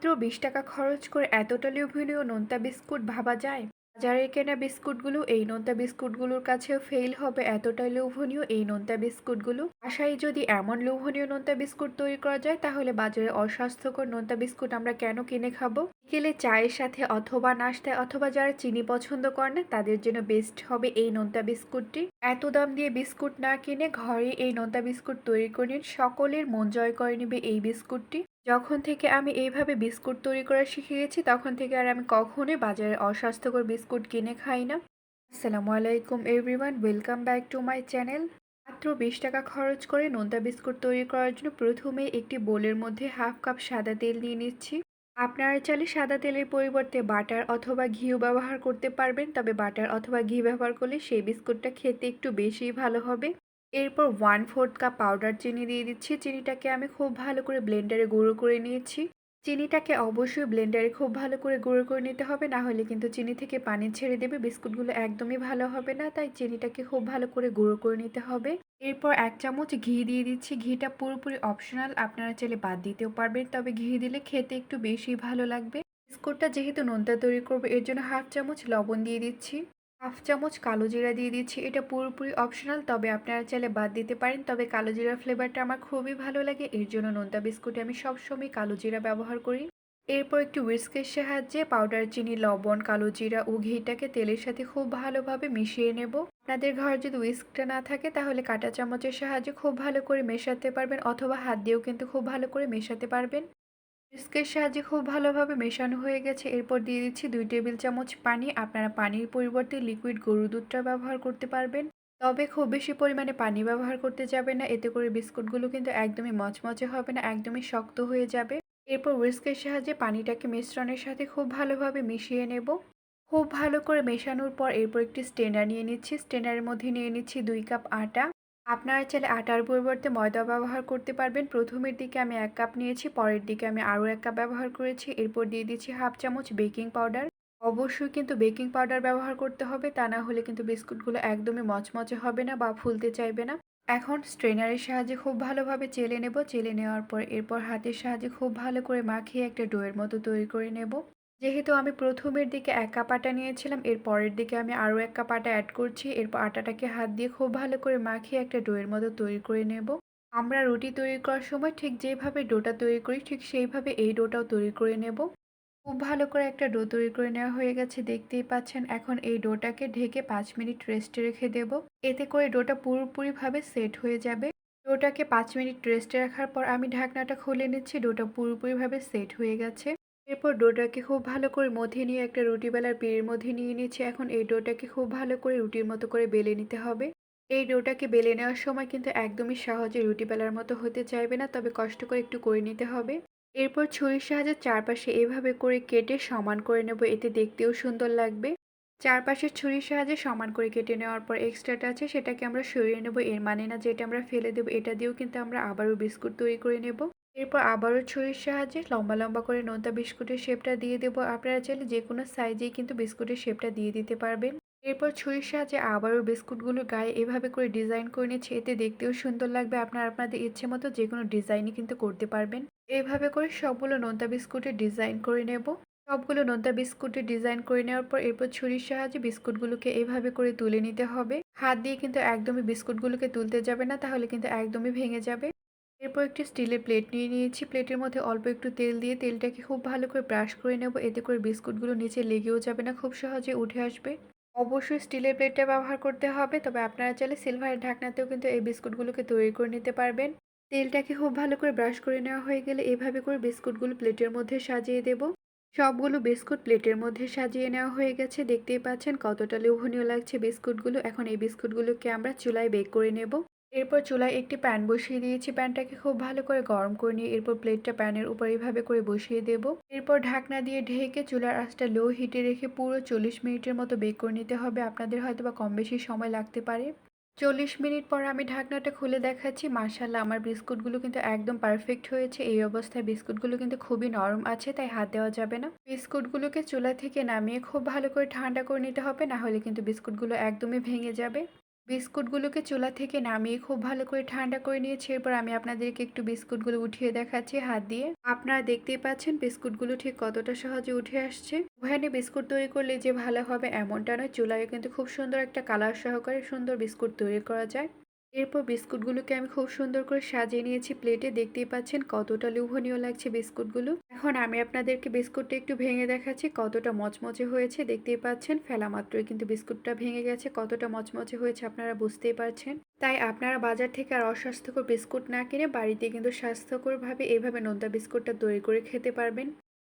মাত্র বিশ টাকা খরচ করে এতটা লোভনীয় নোনতা বিস্কুট ভাবা যায়? বাজারে কেনা বিস্কুটগুলো, এই নোনতা বিস্কুটগুলোর কাছেও ফেল হবে এতটাই লোভনীয় এই নোনতা বিস্কুটগুলো? আশায় যদি এমন লোভনীয় নোনতা বিস্কুট তৈরি করা যায়, তাহলে বাজারে অস্বাস্থ্যকর নোনতা বিস্কুট আমরা কেন কিনে খাব? বিকেলে চায়ের সাথে অথবা নাস্তায় অথবা যারা চিনি পছন্দ করে না, তাদের জন্য বেস্ট হবে এই নোনতা বিস্কুটটি। এত দাম দিয়ে বিস্কুট না কিনে ঘরে এই নোনতা বিস্কুট তৈরি করে নিন, সকলের মন জয় করে নেবে এই বিস্কুটটি। যখন থেকে আমি এইভাবে বিস্কুট তৈরি করা শিখে গেছি, তখন থেকে আর আমি কখনোই বাজারে অস্বাস্থ্যকর বিস্কুট কিনে খাই না। আসসালামু আলাইকুম everyone, welcome back to my channel. মাত্র বিশ টাকা খরচ করে নোনতা বিস্কুট তৈরি করার জন্য প্রথমে একটি বোলের মধ্যে হাফ কাপ সাদা তেল নিয়ে নিচ্ছি। আপনারা চাইলে সাদা তেলের পরিবর্তে বাটার অথবা ঘিও ব্যবহার করতে পারবেন, তবে বাটার অথবা ঘি ব্যবহার করলে সেই বিস্কুটটা খেতে একটু বেশিই ভালো হবে। এরপর ওয়ান ফোর্থ কাপ পাউডার চিনি দিয়ে দিচ্ছি। চিনিটাকে আমি খুব ভালো করে ব্লেন্ডারে গুঁড়ো করে নিয়েছি। চিনিটাকে অবশ্যই ব্লেন্ডারে খুব ভালো করে গুঁড়ো করে নিতে হবে, না হলে কিন্তু চিনি থেকে পানি ছেড়ে দেবে। বিস্কুটগুলো একদমই ভালো হবে না, তাই চিনিটাকে খুব ভালো করে গুঁড়ো করে নিতে হবে। এরপর এক চামচ ঘি দিয়ে দিচ্ছি। ঘিটা পুরোপুরি অপশনাল আপনারা চাইলে বাদ দিতেও পারবেন, তবে ঘি দিলে খেতে একটু বেশি ভালো লাগবে। বিস্কুটটা যেহেতু নোনতা তৈরি করব, এর জন্য হাফ চামচ লবণ দিয়ে দিচ্ছি। হাফ চামচ কালো জিরা দিয়ে দিচ্ছি। এটা পুরোপুরি অপশনাল তবে আপনারা চাইলে বাদ দিতে পারেন। তবে কালো জিরা ফ্লেভারটা আমার খুবই ভালো লাগে। এর জন্য নোনতা বিস্কুটে আমি সবসময় কালো জিরা ব্যবহার করি। এরপর একটু উইস্কের সাহায্যে পাউডার চিনি, লবণ, কালো জিরা ও ঘিটাকে তেলের সাথে খুব ভালোভাবে মিশিয়ে নেব। আপনাদের ঘরে যদি উইস্কটা না থাকে, তাহলে কাঁটা চামচের সাহায্যে খুব ভালো করে মেশাতে পারবেন, অথবা হাত দিয়েও কিন্তু খুব ভালো করে মেশাতে পারবেন। বিস্কের সাহায্যে খুব ভালোভাবে মেশানো হয়ে গেছে। এরপর দিয়ে দিচ্ছি দুই টেবিল চামচ পানি। আপনারা পানির পরিবর্তে লিকুইড গরু দুধটা ব্যবহার করতে পারবেন। তবে খুব বেশি পরিমাণে পানি ব্যবহার করতে যাবে না। এতে করে বিস্কুটগুলো কিন্তু একদমই মচমচে হবে না, একদমই শক্ত হয়ে যাবে। এরপর উইস্কের সাহায্যে পানিটাকে মিশ্রণের সাথে খুব ভালোভাবে মিশিয়ে নেব। খুব ভালো করে মেশানোর পর এরপর একটি স্টেনার নিয়ে নিচ্ছি। স্টেনারের মধ্যে নিয়ে নিচ্ছি দুই কাপ আটা। আপনারা চাইলে আটার পরিবর্তে ময়দা ব্যবহার করতে পারবেন। প্রথমের দিকে আমি এক কাপ নিয়েছি, পরের দিকে আমি আরও এক কাপ ব্যবহার করেছি। এরপর দিয়ে দিচ্ছি হাফ চামচ বেকিং পাউডার। অবশ্যই কিন্তু বেকিং পাউডার ব্যবহার করতে হবে, তা না হলে কিন্তু বিস্কুটগুলো একদমই মচমচে হবে না বা ফুলতে চাইবে না। এখন স্ট্রেনারের সাহায্যে খুব ভালোভাবে চেলে নেব। চেলে নেওয়ার পর এরপর হাতের সাহায্যে খুব ভালো করে মাখিয়ে একটা ডোয়ের মতো তৈরি করে নেব। যেহেতু আমি প্রথমের দিকে এক কাপ আটা নিয়েছিলাম, এর পরের দিকে আমি আরও এক কাপ আটা অ্যাড করছি। এরপর আটাটাকে হাত দিয়ে খুব ভালো করে মাখিয়ে একটা ডোয়ের মতো তৈরি করে নেব। আমরা রুটি তৈরি করার সময় ঠিক যেভাবে ডোটা তৈরি করি, ঠিক সেইভাবে এই ডোটাও তৈরি করে নেব। খুব ভালো করে একটা ডো তৈরি করে নেওয়া হয়ে গেছে, দেখতেই পাচ্ছেন। এখন এই ডোটাকে ঢেকে পাঁচ মিনিট রেস্টে রেখে দেব। এতে করে ডোটা পুরোপুরিভাবে সেট হয়ে যাবে। ডোটাকে পাঁচ মিনিট রেস্টে রাখার পর আমি ঢাকনাটা খুলে নিচ্ছি ডোটা পুরোপুরিভাবে সেট হয়ে গেছে। এরপর ডোটাকে খুব ভালো করে মধ্যে নিয়ে একটা রুটি বেলার পিড়ের মধ্যে নিয়ে নিচ্ছি। এখন এই ডোটাকে খুব ভালো করে রুটির মতো করে বেলে নিতে হবে। এই ডোটাকে বেলে নেওয়ার সময় কিন্তু একদমই সহজে রুটি বেলার মতো হতে চাইবে না, তবে কষ্ট করে একটু করে নিতে হবে। এরপর ছুরির সাহায্যে চারপাশে এভাবে করে কেটে সমান করে নেব, এতে দেখতেও সুন্দর লাগবে। চারপাশের ছুরির সাহায্যে সমান করে কেটে নেওয়ার পর এক্সট্রাটা আছে, সেটাকে আমরা সরিয়ে নেব। এর মানে না যেটা আমরা ফেলে দেবো, এটা দিয়েও কিন্তু আমরা আবারও বিস্কুট তৈরি করে নেব। এরপর আবারও ছুরির সাহায্যে লম্বা লম্বা করে নোনতা বিস্কুটের শেপটা দিয়ে দেবো। আপনারা চাইলে যে কোনো সাইজেই কিন্তু বিস্কুটের শেপটা দিয়ে দিতে পারবেন। এরপর ছুরির সাহায্যে আবারও বিস্কুটগুলো গায়ে এভাবে করে ডিজাইন করে নিচ্ছে। এতে দেখতেও সুন্দর লাগবে। আপনারা আপনাদের ইচ্ছে মতো যে কোনো ডিজাইনই কিন্তু করতে পারবেন। এইভাবে করে সবগুলো নোনতা বিস্কুটের ডিজাইন করে নেব। সবগুলো নোনতা বিস্কুটের ডিজাইন করে নেওয়ার পর এরপর ছুরির সাহায্যে বিস্কুটগুলোকে এভাবে করে তুলে নিতে হবে। হাত দিয়ে কিন্তু একদমই বিস্কুটগুলোকে তুলতে যাবে না, তাহলে কিন্তু একদমই ভেঙে যাবে। এরপর একটি স্টিলের প্লেট নিয়ে নিয়েছি। প্লেটের মধ্যে অল্প একটু তেল দিয়ে তেলটাকে খুব ভালো করে ব্রাশ করে নেব। এতে করে বিস্কুটগুলো নিচে লেগেও যাবে না, খুব সহজে উঠে আসবে। অবশ্যই স্টিলের প্লেটটা ব্যবহার করতে হবে, তবে আপনারা চাইলে সিলভারের ঢাকনাতেও কিন্তু এই বিস্কুটগুলোকে তৈরি করে নিতে পারবেন। তেলটাকে খুব ভালো করে ব্রাশ করে নেওয়া হয়ে গেলে এভাবে করে বিস্কুটগুলো প্লেটের মধ্যে সাজিয়ে দেব। সবগুলো বিস্কুট প্লেটের মধ্যে সাজিয়ে নেওয়া হয়ে গেছে। দেখতেই পাচ্ছেন কতটা লোভনীয় লাগছে বিস্কুটগুলো। এখন এই বিস্কুটগুলোকে আমরা চুলায় বেক করে নেব। এরপর চুলায় একটি প্যান বসিয়ে দিয়েছি। প্যানটাকে খুব ভালো করে গরম করে নিয়ে এরপর প্লেটটা প্যানের উপর এইভাবে করে বসিয়ে দেব। এরপর ঢাকনা দিয়ে ঢেকে চুলার আঁচটা লো হিটে রেখে পুরো চল্লিশ মিনিটের মতো বেক করে নিতে হবে। আপনাদের হয়তো বা কম বেশি সময় লাগতে পারে। চল্লিশ মিনিট পর আমি ঢাকনাটা খুলে দেখাচ্ছি। মার্শাল্লাহ আমার বিস্কুটগুলো কিন্তু একদম পারফেক্ট হয়েছে। এই অবস্থায় বিস্কুটগুলো কিন্তু খুবই নরম আছে, তাই হাত দেওয়া যাবে না। বিস্কুটগুলোকে চুলা থেকে নামিয়ে খুব ভালো করে ঠান্ডা করে নিতে হবে, না হলে কিন্তু বিস্কুটগুলো একদমই ভেঙে যাবে। বিস্কুটগুলোকে চুলা থেকে নামিয়ে খুব ভালো করে ঠান্ডা করে নিয়েছি। এরপর আমি আপনাদেরকে একটু বিস্কুটগুলো উঠিয়ে দেখাচ্ছি হাত দিয়ে। আপনারা দেখতেই পাচ্ছেন বিস্কুটগুলো ঠিক কতটা সহজে উঠে আসছে। ওখানে বিস্কুট তৈরি করলে যে ভালো হবে এমনটা নয়, চুলায় কিন্তু খুব সুন্দর একটা কালার সহকারে সুন্দর বিস্কুট তৈরি করা যায়। এরপর বিস্কুটগুলোকে আমি খুব সুন্দর করে সাজিয়ে নিয়েছি প্লেটে। দেখতেই পাচ্ছেন কতটা লোভনীয় লাগছে বিস্কুটগুলো। এখন আমি আপনাদেরকে বিস্কুটটা একটু ভেঙে দেখাচ্ছি, কতটা মচমচে হয়েছে। দেখতেই পাচ্ছেন ফেলা মাত্রই কিন্তু বিস্কুটটা ভেঙে গেছে, কতটা মচমচে হয়েছে আপনারা বুঝতেই পারছেন। তাই আপনারা বাজার থেকে আর অস্বাস্থ্যকর বিস্কুট না কিনে বাড়িতে কিন্তু স্বাস্থ্যকরভাবে এইভাবে নোনতা বিস্কুটটা তৈরি করে খেতে পারবেন।